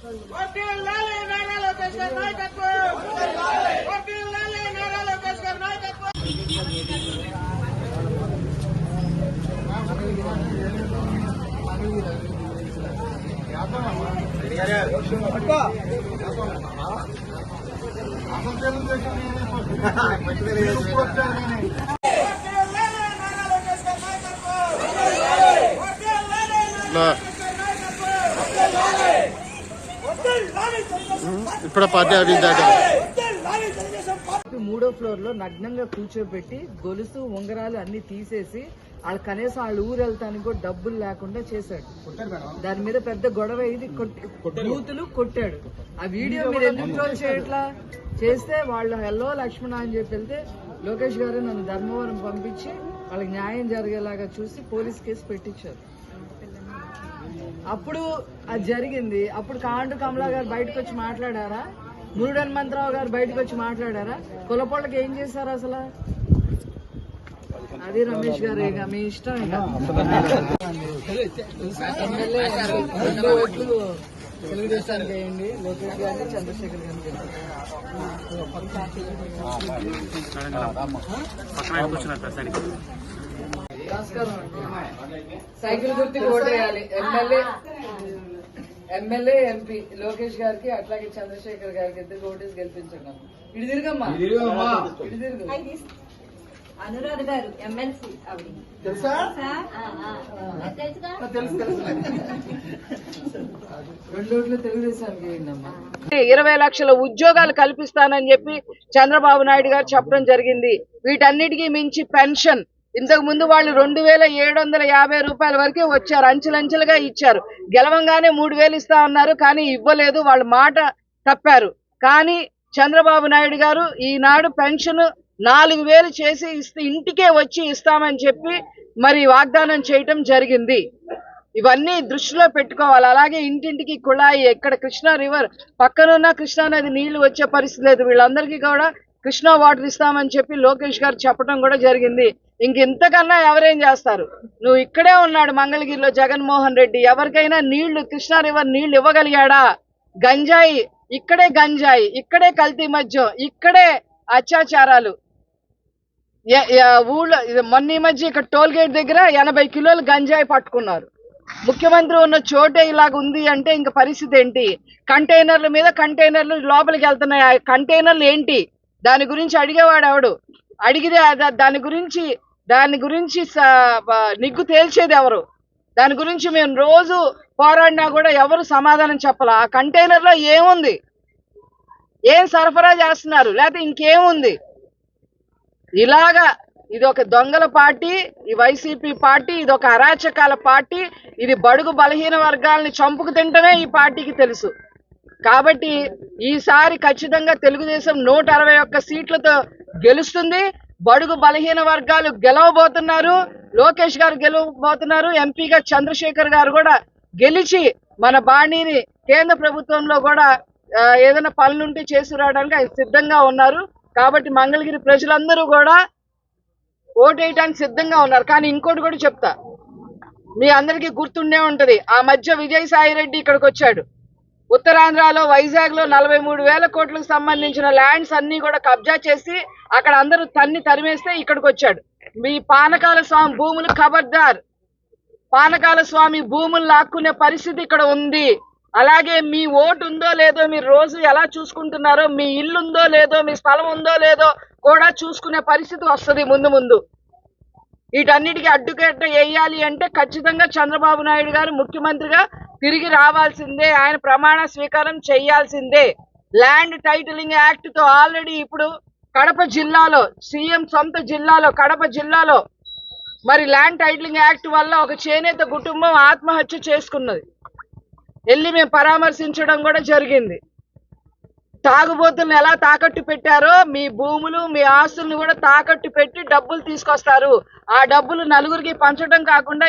వర్ధిల్లాలి నారా లోకేష్ గారి నాయకత్వం వర్ధిల్లాలి నారా లోకేష్ గారి నాయకత్వం వర్ధిల్లాలి నారా లోకేష్ గారి నాయకత్వం వర్ధిల్లాలి నారా ఇప్పుడు పార్టీ ఆఫీస్ మూడో ఫ్లోర్లో నగ్నంగా కూర్చోబెట్టి గొలుసు ఉంగరాలు అన్ని తీసేసి వాళ్ళు కనీసం వాళ్ళ ఊరు వెళ్తానికి కూడా డబ్బులు లేకుండా చేశాడు. దాని మీద పెద్ద గొడవ ఇది కొట్టి బూతులు కొట్టాడు. ఆ వీడియో మీరు ఎందుకు ట్రోల్ చేయట్లా? చేస్తే వాళ్ళు హెల్లో లక్ష్మణ అని చెప్పి వెళ్తే లోకేష్ గారు నన్ను ధర్మవరం పంపించి వాళ్ళకి న్యాయం జరిగేలాగా చూసి పోలీస్ కేసు పెట్టించారు. అప్పుడు అది జరిగింది. అప్పుడు కాండు కమలా గారు బయటకు వచ్చి మాట్లాడారా? మురుడు హనుమంతరావు గారు బయటకు వచ్చి మాట్లాడారా? కులపోళ్ళకి ఏం చేశారు అసలు? అది రమేష్ గారు ఇక మీ ఇష్టం తెలుగుదేశానికి వేయండి లోకేష్ గారిని చంద్రశేఖర్ గారికి నమస్కారం అండి. సైకిల్ గుర్తుకు ఓటేయాలి ఎమ్మెల్యే ఎమ్మెల్యే ఎంపీ లోకేష్ గారికి అట్లాగే చంద్రశేఖర్ గారికి ఇద్దరు ఓటేసి గెలిపించండి ఇటు తిరుగమ్మా. ఇటు తిరుగు. అనురాధ గారు ఎమ్మెల్సీ ఆవిడ. తెలుసా? ఇరవై లక్షల ఉద్యోగాలు కల్పిస్తానని చెప్పి చంద్రబాబు నాయుడు గారు చెప్పడం జరిగింది. వీటన్నిటికీ మించి పెన్షన్. ఇంతకు ముందు వాళ్ళు రెండు వేల ఏడు వందల యాభై రూపాయల వరకే వచ్చారు అంచెలంచెలుగా ఇచ్చారు. గెలవంగానే మూడు వేలు ఇస్తా ఉన్నారు కానీ ఇవ్వలేదు. వాళ్ళ మాట తప్పారు. కానీ చంద్రబాబు నాయుడు గారు ఈనాడు పెన్షన్ నాలుగు వేలు చేసి ఇస్తే ఇంటికే వచ్చి ఇస్తామని చెప్పి మరి వాగ్దానం చేయటం జరిగింది. ఇవన్నీ దృష్టిలో పెట్టుకోవాలి. అలాగే ఇంటింటికి కుళాయి ఎక్కడ కృష్ణా రివర్ పక్కనున్న కృష్ణా నది నీళ్ళు వచ్చే పరిస్థితి లేదు. వీళ్ళందరికీ కూడా కృష్ణా వాటర్ ఇస్తామని చెప్పి లోకేష్ గారు చెప్పడం కూడా జరిగింది. ఇంక ఇంతకన్నా ఎవరేం చేస్తారు? నువ్వు ఇక్కడే ఉన్నాడు మంగళగిరిలో జగన్మోహన్ రెడ్డి. ఎవరికైనా నీళ్ళు కృష్ణా రివర్ నీళ్ళు ఇవ్వగలిగాడా? గంజాయి ఇక్కడే గంజాయి ఇక్కడే కల్తీ మద్యం ఇక్కడే అత్యాచారాలు. ఊళ్ళో మొన్న ఈ మధ్య ఇక్కడ టోల్ గేట్ దగ్గర ఎనభై కిలోలు గంజాయి పట్టుకున్నారు. ముఖ్యమంత్రి ఉన్న చోటే ఇలాగ ఉంది అంటే ఇంక పరిస్థితి ఏంటి? కంటైనర్ల మీద కంటైనర్లు లోపలికి వెళ్తున్నాయి. ఆ కంటైనర్లు ఏంటి? దాని గురించి అడిగేవాడు ఎవడు? అడిగితే దాని గురించి దాని గురించి నిగ్గు తేల్చేది ఎవరు? దాని గురించి మేము రోజు పోరాడినా కూడా ఎవరు సమాధానం చెప్పాలి? ఆ కంటైనర్లో ఏముంది? ఏం సరఫరా చేస్తున్నారు? లేకపోతే ఇంకేముంది? ఇలాగా ఇది ఒక దొంగల పార్టీ ఈ వైసీపీ పార్టీ ఇది ఒక అరాచకాల పార్టీ ఇది బడుగు బలహీన వర్గాలని చంపుకు తింటమే ఈ పార్టీకి తెలుసు. కాబట్టి ఈసారి ఖచ్చితంగా తెలుగుదేశం నూట అరవై ఒక్క సీట్లతో గెలుస్తుంది. బడుగు బలహీన వర్గాలు గెలవబోతున్నారు. లోకేష్ గారు గెలవబోతున్నారు. ఎంపీగా చంద్రశేఖర్ గారు కూడా గెలిచి మన బాణీని కేంద్ర ప్రభుత్వంలో కూడా ఏదైనా పనులుంటే చేసి రావడానికి ఆయన సిద్ధంగా ఉన్నారు. కాబట్టి మంగళగిరి ప్రజలందరూ కూడా ఓటేయటానికి సిద్ధంగా ఉన్నారు. కానీ ఇంకోటి కూడా చెప్తా. మీ అందరికీ గుర్తుండే ఉంటుంది. ఆ మధ్య విజయసాయి రెడ్డి ఇక్కడికి వచ్చాడు. ఉత్తరాంధ్రలో వైజాగ్లో నలభై మూడు వేల కోట్లకు సంబంధించిన ల్యాండ్స్ అన్ని కూడా కబ్జా చేసి అక్కడ అందరూ తన్ని తరిమేస్తే ఇక్కడికి వచ్చాడు మీ పానకాల స్వామి భూములు ఖబర్దార్ పానకాల స్వామి భూములు లాక్కునే పరిస్థితి ఇక్కడ ఉంది. అలాగే మీ ఓటు ఉందో లేదో మీరు రోజు ఎలా చూసుకుంటున్నారో మీ ఇల్లు ఉందో లేదో మీ స్థలం ఉందో లేదో కూడా చూసుకునే పరిస్థితి వస్తుంది ముందు ముందు. వీటన్నిటికీ అడ్డుకట్ట వేయాలి అంటే ఖచ్చితంగా చంద్రబాబు నాయుడు గారు ముఖ్యమంత్రిగా తిరిగి రావాల్సిందే ఆయన ప్రమాణ స్వీకారం చేయాల్సిందే. ల్యాండ్ టైటిలింగ్ యాక్ట్తో ఆల్రెడీ ఇప్పుడు కడప జిల్లాలో సీఎం సొంత జిల్లాలో కడప జిల్లాలో మరి ల్యాండ్ టైటిలింగ్ యాక్ట్ వల్ల ఒక చేనేత కుటుంబం ఆత్మహత్య చేసుకున్నది. వెళ్ళి మేము పరామర్శించడం కూడా జరిగింది. తాగుబోతులను ఎలా తాకట్టు పెట్టారో మీ భూములు మీ ఆస్తులను కూడా తాకట్టు పెట్టి డబ్బులు తీసుకొస్తారు. ఆ డబ్బులు నలుగురికి పంచడం కాకుండా